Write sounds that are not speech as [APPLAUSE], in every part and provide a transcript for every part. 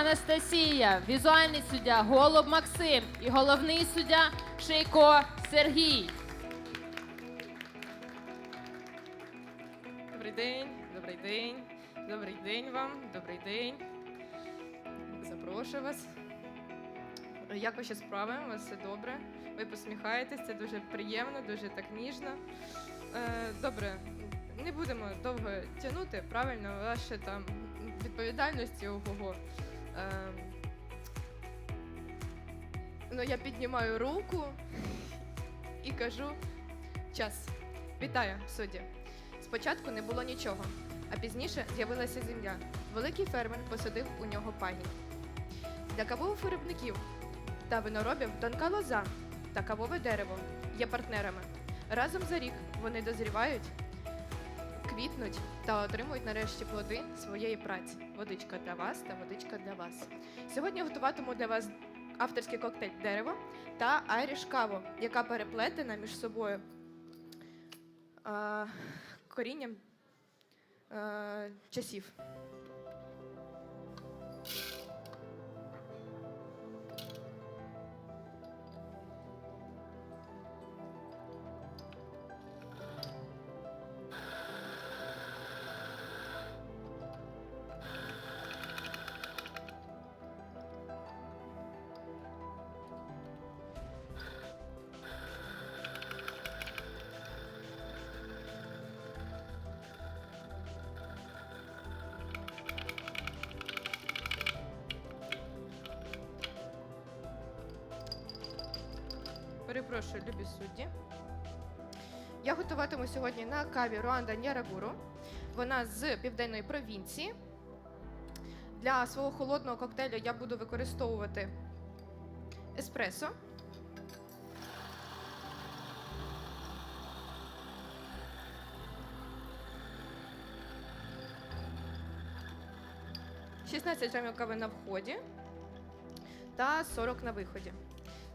Анастасія, візуальний суддя Голуб Максим і головний суддя Шейко Сергій. Добрий день, добрий день, добрий день вам, добрий день. Запрошую вас. Як ваші справи? У вас все добре? Ви посміхаєтесь, це дуже приємно, дуже так ніжно. Е, добре, не будемо довго тягнути, правильно, ваші там відповідальності ого. Е, ну, я піднімаю руку і кажу час. Вітаю, судді. Спочатку не було нічого, а пізніше з'явилася земля. Великий фермер посадив у нього пагінь. Для кавових-виробників та виноробів тонка лоза та кавове дерево є партнерами. Разом за рік вони дозрівають, квітнуть та отримують нарешті плоди своєї праці. Водичка для вас та водичка для вас. Сьогодні готуватиму для вас авторський коктейль дерево та айріш каву, яка переплетена між собою. А, корінням е, часів. Перепрошую, любі судді. Я готуватиму сьогодні на каві Руанда Нярагуру. Вона з південної провінції. Для свого холодного коктейлю я буду використовувати еспресо. «16 грамів кави на вході та 40 на виході.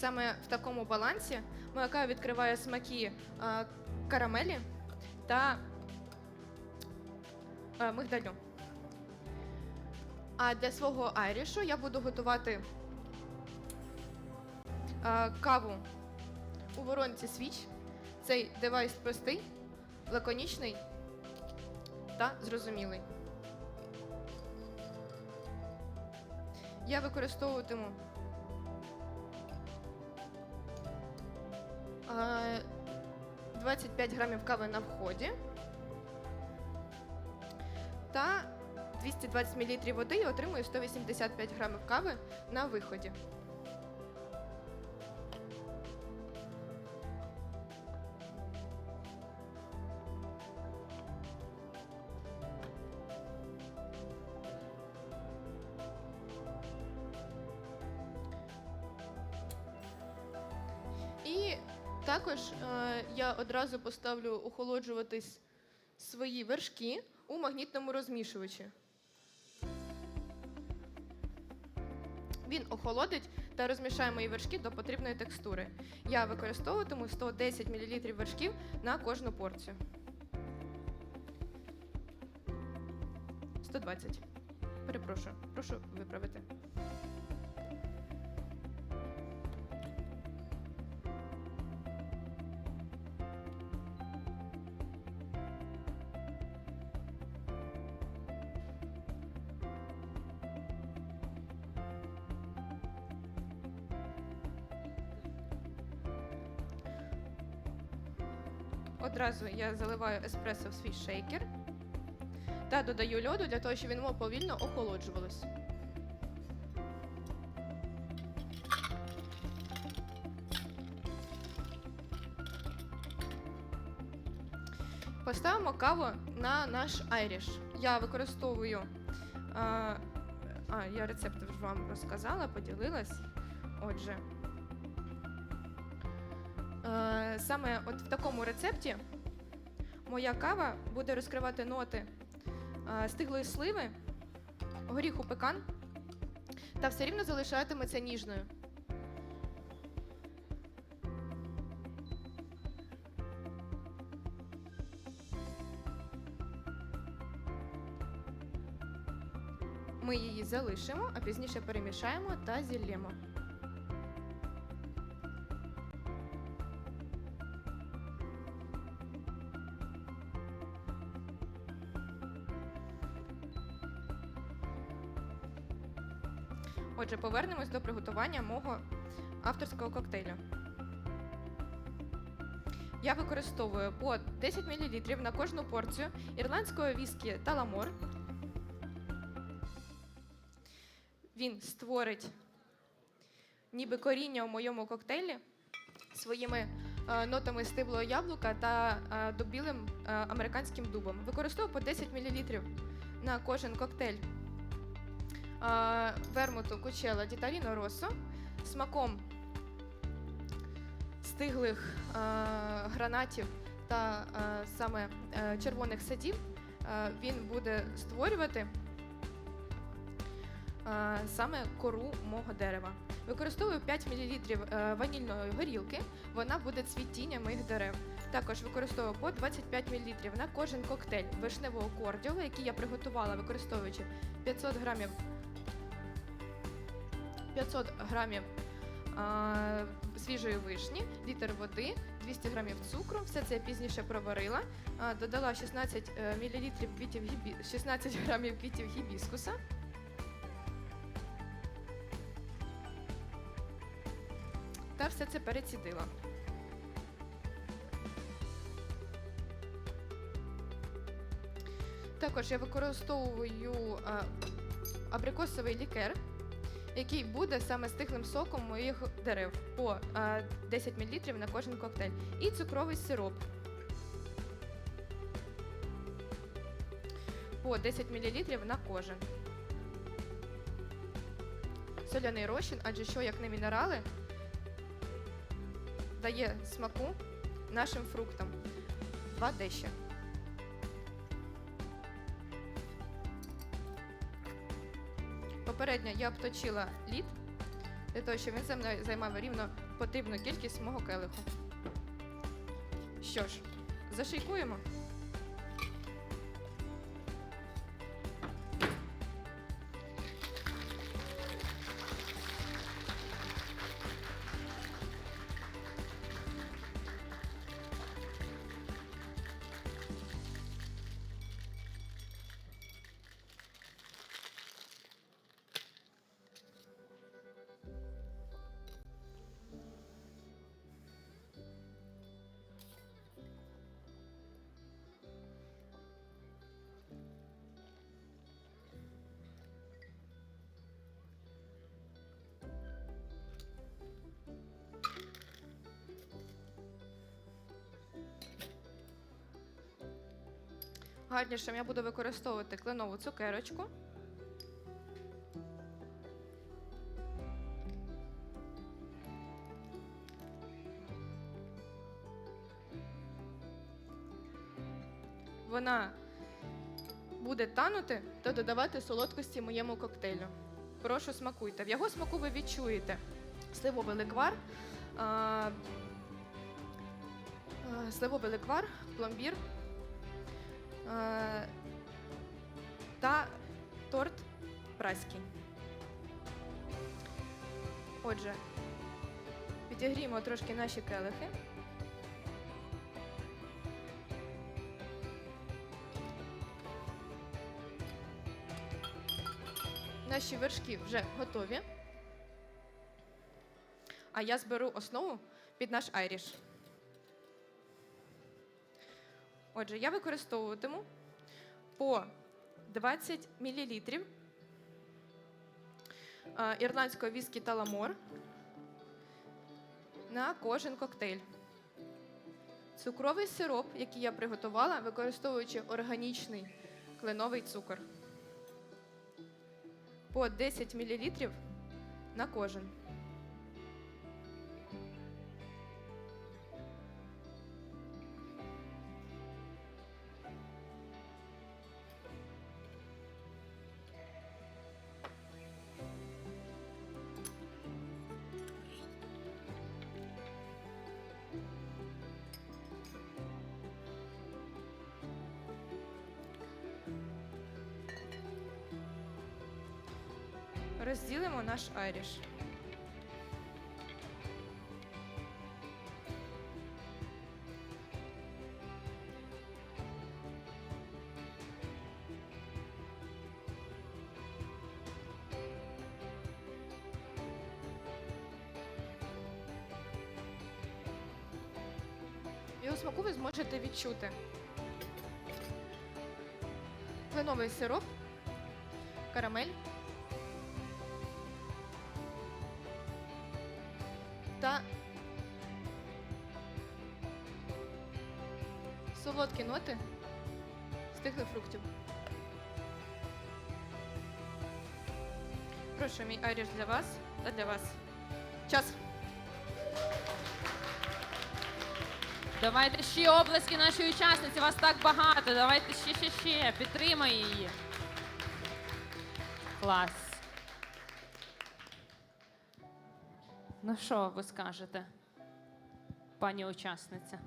Саме в такому балансі кава відкриває смаки е, карамелі та е, мигдалю. А для свого айрішу я буду готувати е, каву у воронці свіч. Цей девайс простий, лаконічний та зрозумілий. Я використовуватиму 25 грамів кави на вході та 220 мл води і отримую 185 грамів кави на виході. Також е, я одразу поставлю охолоджуватись свої вершки у магнітному розмішувачі. Він охолодить та розмішає мої вершки до потрібної текстури. Я використовуватиму 110 мл вершків на кожну порцію. 120. Перепрошую, прошу виправити. Одразу я заливаю еспресо в свій шейкер та додаю льоду для того, щоб він повільно охолоджувалось. Поставимо каву на наш айріш. Я використовую. А, а, я рецепт вже вам розказала, поділилась. Отже. Е, Саме от в такому рецепті моя кава буде розкривати ноти е, стиглої сливи, горіху пекан та все рівно залишатиметься ніжною. Ми її залишимо, а пізніше перемішаємо та зіллємо. Повернемось до приготування мого авторського коктейлю. Я використовую по 10 мл на кожну порцію ірландського віскі Таламор. Він створить ніби коріння у моєму коктейлі своїми е, нотами стиблого яблука та е, добілим е, американським дубом. Використовую по 10 мл на кожен коктейль вермуту кучела Діталіно Росо смаком стиглих гранатів та саме е, червоних садів він буде створювати саме кору мого дерева. Використовую 5 мл е, ванільної горілки, вона буде цвітіння моїх дерев. Також використовую по 25 мл на кожен коктейль вишневого кордіалу, який я приготувала, використовуючи 500 грамів 500 грамів а, свіжої вишні, літр води, 200 грамів цукру. Все це я пізніше проварила. А, додала 16 мл квітів гібі... 16 [LAUGHS] грамів квітів гібіскуса. Та все це перецідила. Також я використовую а, абрикосовий лікер, який буде саме стиглим соком моїх дерев по 10 мл на кожен коктейль. І цукровий сироп по 10 мл на кожен. Соляний розчин, адже що як не мінерали, дає смаку нашим фруктам. Два дещо. Попередньо я обточила лід для того, щоб він займав рівно потрібну кількість мого келиху. Що ж, зашийкуємо. Гарнішим я буду використовувати кленову цукерочку. Вона буде танути та додавати солодкості моєму коктейлю. Прошу смакуйте. В його смаку ви відчуєте сливовий ликвар, а, а, сливовий ликвар, пломбір, та торт праський. Отже, підігріємо трошки наші келихи. Наші вершки вже готові. А я зберу основу під наш айріш. Отже, я використовуватиму по 20 мл ірландського віскі Таламор на кожен коктейль. Цукровий сироп, який я приготувала, використовуючи органічний кленовий цукор. По 10 мл на кожен. Розділимо наш айріш. Його смаку ви зможете відчути. Кленовий сироп, карамель та солодкі ноти стиглих фруктів. Прошу, мій айріш для вас та для вас. Час. Давайте ще облески нашій учасниці. Вас так багато. Давайте ще, ще, ще. Підтримай її. Клас. Ну що ви скажете, пані учасниця?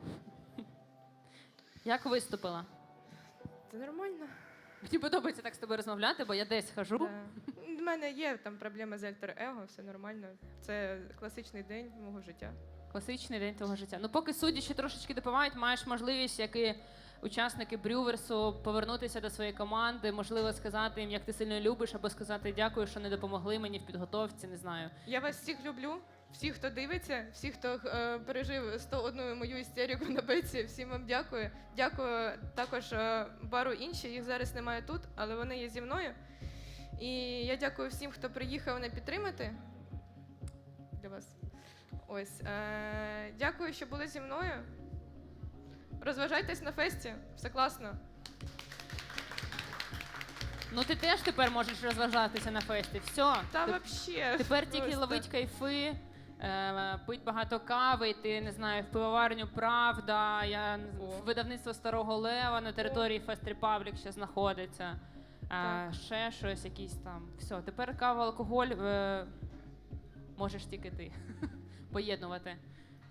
Як виступила? Це нормально. Мені подобається так з тобою розмовляти, бо я десь хожу. Да. У мене є там проблеми з альтер-его, все нормально. Це класичний день мого життя. Класичний день твого життя. Ну, поки судді ще трошечки допомагають, маєш можливість, як і учасники Брюверсу, повернутися до своєї команди, можливо, сказати їм, як ти сильно любиш, або сказати дякую, що не допомогли мені в підготовці, не знаю. Я вас всіх люблю. Всіх, хто дивиться, всіх, хто е, пережив 101 мою істерику на беці, всім вам дякую. Дякую також е, бару інші. Їх зараз немає тут, але вони є зі мною. І я дякую всім, хто приїхав мене підтримати. Для вас. Ось. Е, дякую, що були зі мною. Розважайтесь на фесті, все класно. Ну ти теж тепер можеш розважатися на фесті. Все. Та Теп- вообще. Тепер тільки ловить кайфи, пить багато кави, йти, не знаю, в пивоварню Правда, я видавництво Старого Лева на території Фест Репаблік ще знаходиться. Е, Так. ще щось, якісь там. Все, тепер кава, алкоголь е, можеш тільки ти [LAUGHS] поєднувати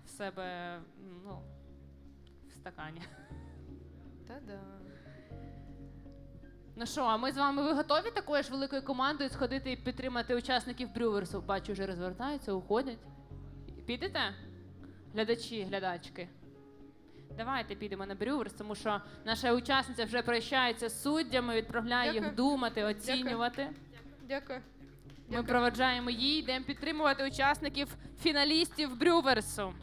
в себе ну, в стакані. Та-да. Ну що, а ми з вами ви готові такою ж великою командою сходити і підтримати учасників Брюверсу? Бачу, вже розвертаються, уходять. Підете? Глядачі, глядачки. Давайте підемо на Брюверс, тому що наша учасниця вже прощається з суддями, відправляє їх думати, оцінювати. Дякую. Ми проведжаємо її, йдемо підтримувати учасників фіналістів Брюверсу.